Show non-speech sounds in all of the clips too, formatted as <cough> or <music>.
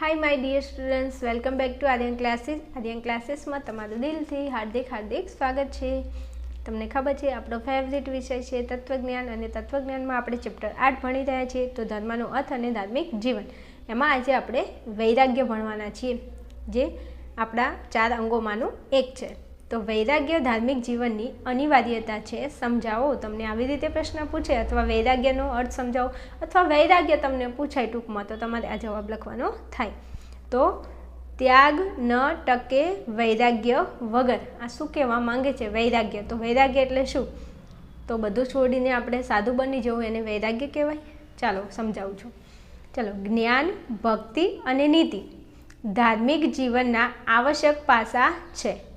Hi my dear students welcome back to Aryan classes Aryan ક્લાસીસમાં તમારું દિલથી હાર્દિક હાર્દિક સ્વાગત છે. તમને ખબર છે, આપણો ફેવરેટ વિષય છે તત્વજ્ઞાન અને તત્વજ્ઞાનમાં આપણે ચેપ્ટર આઠ ભણી રહ્યા છીએ, તો ધર્મનો અર્થ અને ધાર્મિક જીવન. એમાં આજે આપણે વૈરાગ્ય ભણવાના છીએ, જે આપણા ચાર અંગોમાંનું એક છે. તો વૈરાગ્ય ધાર્મિક જીવનની અનિવાર્યતા છે, સમજાવો. તમને આવી રીતે પ્રશ્ન પૂછે અથવા વૈરાગ્યનો અર્થ સમજાવો અથવા વૈરાગ્ય તમને પૂછાય ટૂંકમાં, તો તમારે આ જવાબ લખવાનો થાય. તો ત્યાગ ન ટકે વૈરાગ્ય વગર. આ શું કહેવા માંગે છે વૈરાગ્ય? તો વૈરાગ્ય એટલે શું? તો બધું છોડીને આપણે સાદું બની જવું, એને વૈરાગ્ય કહેવાય? ચાલો, સમજાવું છું. ચલો, જ્ઞાન, ભક્તિ અને નીતિ ધાર્મિક જીવનના આવશ્યક પાસા છે.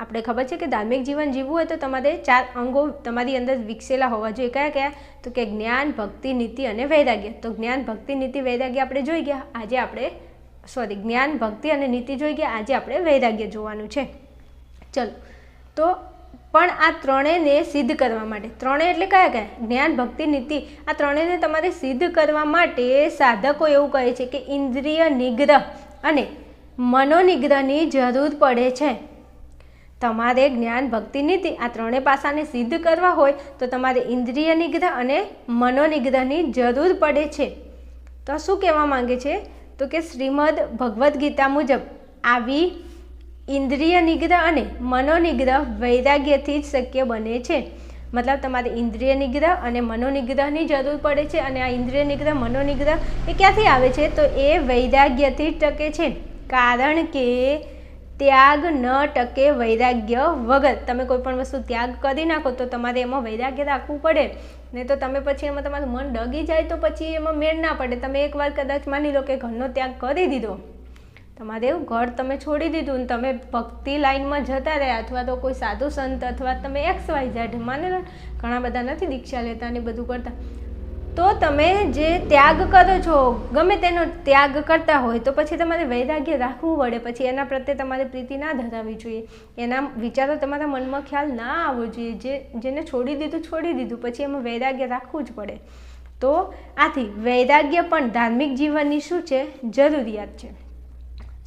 આપણે ખબર છે કે ધાર્મિક જીવન જીવવું હોય તો તમારે ચાર અંગો તમારી અંદર વિકસેલા હોવા જોઈએ. કયા કયા? તો કે જ્ઞાન, ભક્તિ, નીતિ અને વૈરાગ્ય. તો જ્ઞાન, ભક્તિ, નીતિ, વૈરાગ્ય આપણે જોઈ ગયા. આજે આપણે સોરી જ્ઞાન, ભક્તિ અને નીતિ જોઈ ગયા. આજે આપણે વૈરાગ્ય જોવાનું છે. ચલો. તો પણ આ ત્રણેયને સિદ્ધ કરવા માટે. ત્રણેય એટલે કયા કયા? જ્ઞાન, ભક્તિ, નીતિ. આ ત્રણેયને તમારે સિદ્ધ કરવા માટે સાધકો એવું કહે છે કે ઇન્દ્રિય નિગ્રહ અને મનોનિગ્રહની જરૂર પડે છે. તમારે જ્ઞાન, ભક્તિ, નીતિ આ ત્રણેય પાસાને સિદ્ધ કરવા હોય તો તમારે ઇન્દ્રિય નિગ્રહ અને મનોનિગ્રહની જરૂર પડે છે. તો શું કહેવા માંગે છે? તો કે શ્રીમદ ભગવદ્ ગીતા મુજબ આવી ઇન્દ્રિય નિગ્રહ અને મનોનિગ્રહ વૈરાગ્યથી જ શક્ય બને છે. મતલબ તમારે ઇન્દ્રિય નિગ્રહ અને મનોનિગ્રહની જરૂર પડે છે અને આ ઇન્દ્રિય નિગ્રહ, મનોનિગ્રહ એ ક્યાંથી આવે છે? તો એ વૈરાગ્યથી જ ટકે છે. કારણ કે ત્યાગ ન ટકે વૈરાગ્ય વગર. તમે કોઈ પણ વસ્તુ ત્યાગ કરી નાખો તો તમારે એમાં વૈરાગ્ય રાખવું પડે. ને તો તમે પછી એમાં તમારું મન ડગી જાય તો પછી એમાં મેળ ના પડે. તમે એકવાર કદાચ માની લો કે ઘરનો ત્યાગ કરી દીધો. તમારે એવું ઘર તમે છોડી દીધું ને તમે ભક્તિ લાઈનમાં જતા રહ્યા અથવા તો કોઈ સાધુ સંત અથવા તમે એક્સ વાય ઝેડ માની લો. ઘણા બધા નથી દીક્ષા લેતા ને બધું કરતા. તો તમે જે ત્યાગ કરો છો, ગમે તેનો ત્યાગ કરતા હોય, તો પછી તમારે વૈરાગ્ય રાખવું પડે. પછી એના પ્રત્યે તમારે પ્રીતિ ના ધરાવવી જોઈએ. એના વિચારો તમારા મનમાં ખ્યાલ ના આવવો જોઈએ. જે, જેને છોડી દીધું છોડી દીધું. પછી એમાં વૈરાગ્ય રાખવું જ પડે. તો આથી વૈરાગ્ય પણ ધાર્મિક જીવનની શું છે? જરૂરિયાત છે.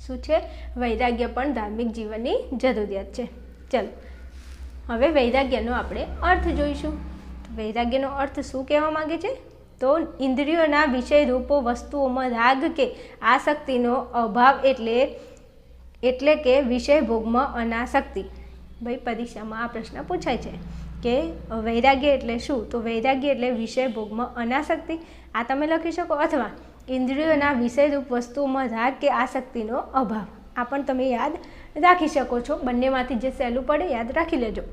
શું છે? વૈરાગ્ય પણ ધાર્મિક જીવનની જરૂરિયાત છે. ચલો, હવે વૈરાગ્યનો આપણે અર્થ જોઈશું. વૈરાગ્યનો અર્થ શું કહેવા માંગે છે? તો ઇન્દ્રિયોના વિષય રૂપો વસ્તુઓમાં રાગ કે આસક્તિનો અભાવ એટલે એટલે કે વિષય ભોગમાં અનાસક્તિ. ભાઈ, પરીક્ષામાં આ પ્રશ્ન પૂછાય છે કે વૈરાગ્ય એટલે શું? તો વૈરાગ્ય એટલે વિષય ભોગમાં અનાસક્તિ. આ તમે લખી શકો અથવા ઇન્દ્રિયોના વિષયરૂપ વસ્તુઓમાં રાગ કે આસક્તિનો અભાવ. આ પણ તમે યાદ રાખી શકો છો. બંનેમાંથી જે સહેલું પડે યાદ રાખી લેજો.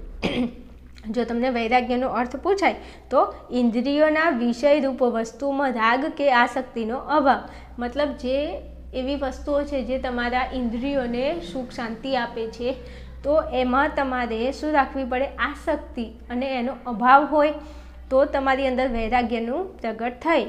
જો તમને વૈરાગ્યનો અર્થ પૂછાય, તો ઇન્દ્રિયોના વિષયરૂપ વસ્તુમાં રાગ કે આસક્તિનો અભાવ. મતલબ જે એવી વસ્તુઓ છે જે તમારા ઇન્દ્રિયોને સુખ, શાંતિ આપે છે, તો એમાં તમારે શું રાખવી પડે? આસક્તિ. અને એનો અભાવ હોય, તો તમારી અંદર વૈરાગ્યનું પ્રગટ થાય.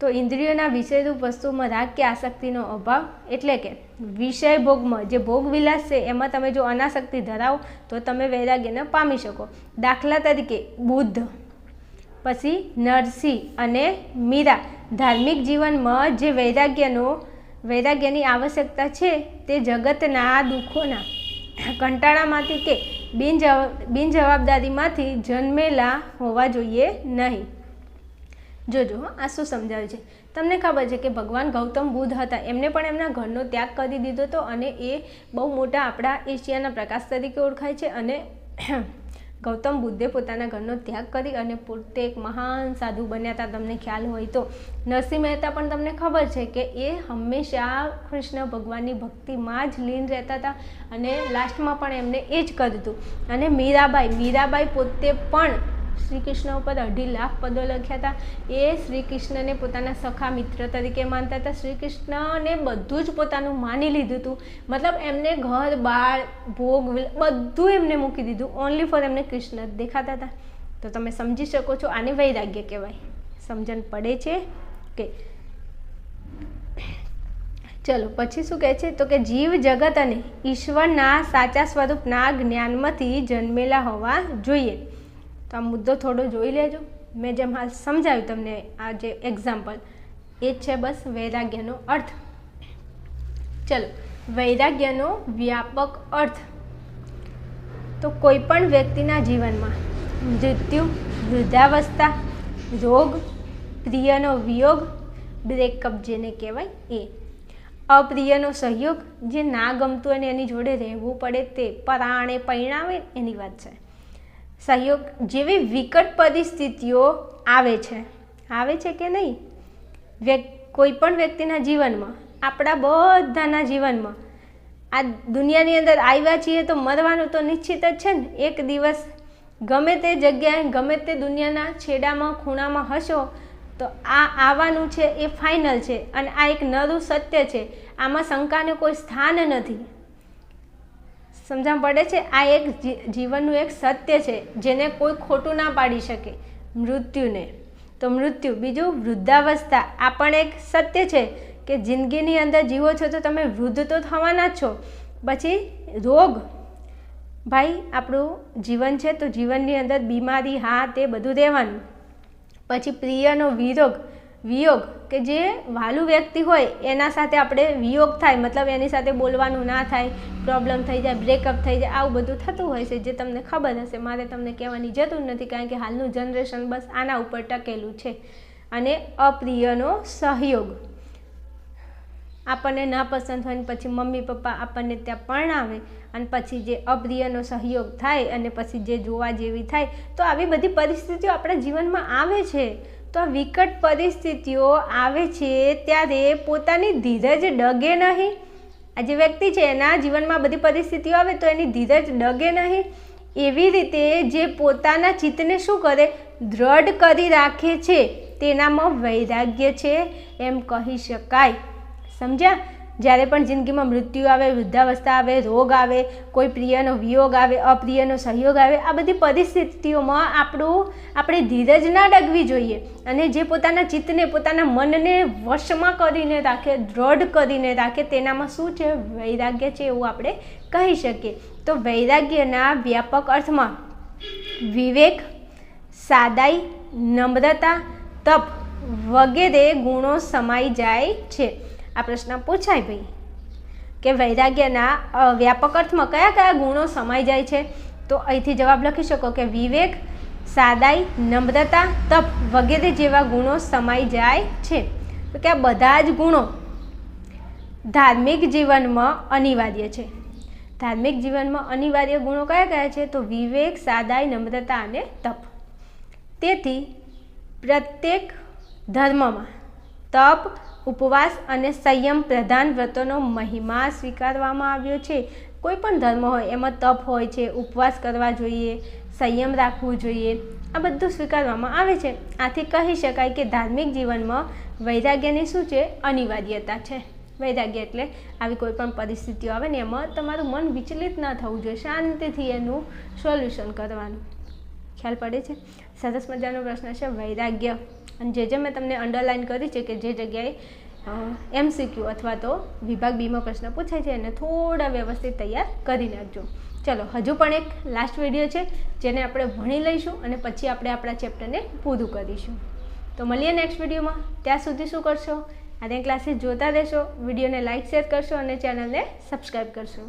તો ઇન્દ્રિયોના વિષયરૂપ વસ્તુમાં રાગ કે આસક્તિનો અભાવ એટલે કે વિષય ભોગમાં જે ભોગ વિલાસ છે, એમાં તમે જો અનાસક્તિ ધરાવો, તો તમે વૈરાગ્યને પામી શકો. દાખલા તરીકે બુદ્ધ, પછી નરસિંહ અને મીરા. ધાર્મિક જીવનમાં જે વૈરાગ્યનો, વૈરાગ્યની આવશ્યકતા છે, તે જગતના દુઃખોના કંટાળામાંથી કે બિન બિનજવાબદારીમાંથી જન્મેલા હોવા જોઈએ નહીં. જોજો આ શું સમજાવે છે? તમને ખબર છે કે ભગવાન ગૌતમ બુદ્ધ હતા. એમને પણ એમના ઘરનો ત્યાગ કરી દીધો હતો અને એ બહુ મોટા આપણા એશિયાના પ્રકાશ તરીકે ઓળખાય છે અને <clears throat> ગૌતમ બુદ્ધે પોતાના ઘરનો ત્યાગ કરી અને પોતે એક મહાન સાધુ બન્યા હતા, તમને ખ્યાલ હોય તો. નરસિંહ મહેતા પણ તમને ખબર છે કે એ હંમેશા કૃષ્ણ ભગવાનની ભક્તિમાં જ લીન રહેતા હતા અને લાસ્ટમાં પણ એમને એ જ કર્યું હતું. અને મીરાબાઈ મીરાબાઈ પોતે પણ શ્રી કૃષ્ણ ઉપર અઢી લાખ પદો લખ્યા હતા. એ શ્રી કૃષ્ણને પોતાના સખા મિત્ર તરીકે માનતા હતા. શ્રી કૃષ્ણને બધું જ પોતાનું માની લીધું હતું. મતલબ એમને ઘર, બાળ, ભોગ બધું એમને મૂકી દીધું. ઓનલી ફોર એમને કૃષ્ણ જ દેખાતા હતા. તો તમે સમજી શકો છો આને વૈરાગ્ય કહેવાય. સમજણ પડે છે? કે ચલો, પછી શું કહે છે? તો કે જીવ જગત અને ઈશ્વરના સાચા સ્વરૂપના જ્ઞાનમાંથી જન્મેલા હોવા જોઈએ. તો આ મુદ્દો થોડો જોઈ લેજો. મેં જેમ હાલ સમજાવ્યું તમને આ જે એક્ઝામ્પલ એ છે બસ વૈરાગ્યનો અર્થ. ચલો, વૈરાગ્યનો વ્યાપક અર્થ. તો કોઈ પણ વ્યક્તિના જીવનમાં મૃત્યુ, વૃદ્ધાવસ્થા, રોગ, પ્રિયનો વિયોગ બ્રેકઅપ જેને કહેવાય એ. અપ્રિયનો સહયોગ, જે ના ગમતું અને એની જોડે રહેવું પડે તે પરાણે પરિણામે એની વાત છે. સહયોગ જેવી વિકટ પરિસ્થિતિઓ આવે છે. આવે છે કે નહીં? વ્યક્, કોઈ પણ વ્યક્તિના જીવનમાં, આપણા બધાના જીવનમાં, આ દુનિયાની અંદર આવ્યા છીએ તો મરવાનું તો નિશ્ચિત જ છે ને? એક દિવસ ગમે તે જગ્યાએ, ગમે તે દુનિયાના છેડામાં, ખૂણામાં હશો, તો આ આવવાનું છે એ ફાઇનલ છે અને આ એક નરું સત્ય છે. આમાં શંકાને કોઈ સ્થાન નથી. સમજણ પડે છે? આ એક જીવનનું એક સત્ય છે, જેને કોઈ ખોટું ના પાડી શકે. મૃત્યુને. તો મૃત્યુ. બીજું, વૃદ્ધાવસ્થા. આ પણ એક સત્ય છે કે જિંદગીની અંદર જીવો છો તો તમે વૃદ્ધ તો થવાના જ છો. પછી, રોગ. ભાઈ, આપણું જીવન છે તો જીવનની અંદર બીમારી હા તે બધું રહેવાનું. પછી, પ્રિયનો વિરોગ. વિયોગ, કે જે વાલું વ્યક્તિ હોય, એના સાથે આપણે વિયોગ થાય, મતલબ એની સાથે બોલવાનું ના થાય પ્રોબ્લેમ થઈ જાય બ્રેકઅપ થઈ જાય, આવું બધું થતું હોય છે, જે તમને ખબર હશે. મારે તમને કહેવાની જરૂર નથી, કારણ કે હાલનું જનરેશન બસ આના ઉપર ટકેલું છે. અને અપ્રિયનો સહયોગ. આપણને ના પસંદ હોય પછી મમ્મી, પપ્પા આપણને ત્યાં પરણાવે અને પછી જે અપ્રિયનો સહયોગ થાય અને પછી જે જોવા જેવી થાય, તો આવી બધી પરિસ્થિતિઓ આપણા જીવનમાં આવે છે. તો વિકટ પરિસ્થિતિઓ આવે છે ત્યારે પોતાની ધીરજ ડગે નહીં. આ જે વ્યક્તિ છે, એના જીવનમાં બધી પરિસ્થિતિઓ આવે તો એની ધીરજ ડગે નહીં. એવી રીતે જે પોતાના ચિત્તને શું કરે? દ્રઢ કરી રાખે છે. તેનામાં વૈરાગ્ય છે, એમ કહી શકાય. સમજ્યા? જ્યારે પણ જિંદગીમાં મૃત્યુ આવે, વૃદ્ધાવસ્થા આવે, રોગ આવે, કોઈ પ્રિયનો વિયોગ આવે, અપ્રિયનો સહયોગ આવે, આ બધી પરિસ્થિતિઓમાં આપણું, આપણે ધીરજ ના ડગવી જોઈએ. અને જે પોતાના ચિત્તને, પોતાના મનને વશમાં કરીને રાખે, દ્રઢ કરીને રાખે, તેનામાં શું છે? વૈરાગ્ય છે એવું આપણે કહી શકીએ. તો વૈરાગ્યના વ્યાપક અર્થમાં વિવેક, સાદાઈ, નમ્રતા, તપ વગેરે ગુણો સમાઈ જાય છે. આ પ્રશ્ન પૂછાય ભાઈ. કે વૈરાગ્યના વ્યાપક અર્થમાં કયા કયા ગુણો સમાઈ જાય છે? તો અહીંથી જવાબ લખી શકો કે વિવેક, સાદાઈ, નમ્રતા, તપ વગેરે જેવા ગુણો સમાઈ જાય છે. તો કે આ બધા જ ગુણો ધાર્મિક જીવનમાં અનિવાર્ય છે. ધાર્મિક જીવનમાં અનિવાર્ય ગુણો કયા કયા છે? તો વિવેક, સાદાઈ, નમ્રતા અને તપ. તેથી પ્રત્યેક ધર્મમાં તપ ઉપવાસ અને સંયમ પ્રધાન વ્રતોનો મહિમા સ્વીકારવામાં આવ્યો છે. કોઈ પણ ધર્મ હોય, એમાં તપ હોય છે, ઉપવાસ કરવા જોઈએ, સંયમ રાખવું જોઈએ, આ બધું સ્વીકારવામાં આવે છે. આથી કહી શકાય કે ધાર્મિક જીવનમાં વૈરાગ્યની શું છે? અનિવાર્યતા છે. વૈરાગ્ય એટલે આવી કોઈ પણ પરિસ્થિતિઓ આવે ને એમાં તમારું મન વિચલિત ન થવું જોઈએ. શાંતિથી એનું સોલ્યુશન કરવાનું. ખ્યાલ પડે છે? સરસ મજાનો પ્રશ્ન છે. વૈરાગ્ય અને જે જે મેં તમને અંડરલાઇન કરી છે કે જે જગ્યાએ એમસીક્યુ અથવા તો વિભાગ બીમાં પ્રશ્ન પૂછાય છે એને થોડા વ્યવસ્થિત તૈયાર કરી નાખજો. ચલો, હજુ પણ એક લાસ્ટ વીડિયો છે, જેને આપણે ભણી લઈશું અને પછી આપણે આપણા ચેપ્ટરને પૂરું કરીશું. તો મળીએ નેક્સ્ટ વિડીયોમાં ત્યાં સુધી શું કરશો? આર્યન ક્લાસીસ જોતા રહેશો વિડીયોને લાઇક શેર કરશો અને ચેનલને સબસ્ક્રાઈબ કરશો.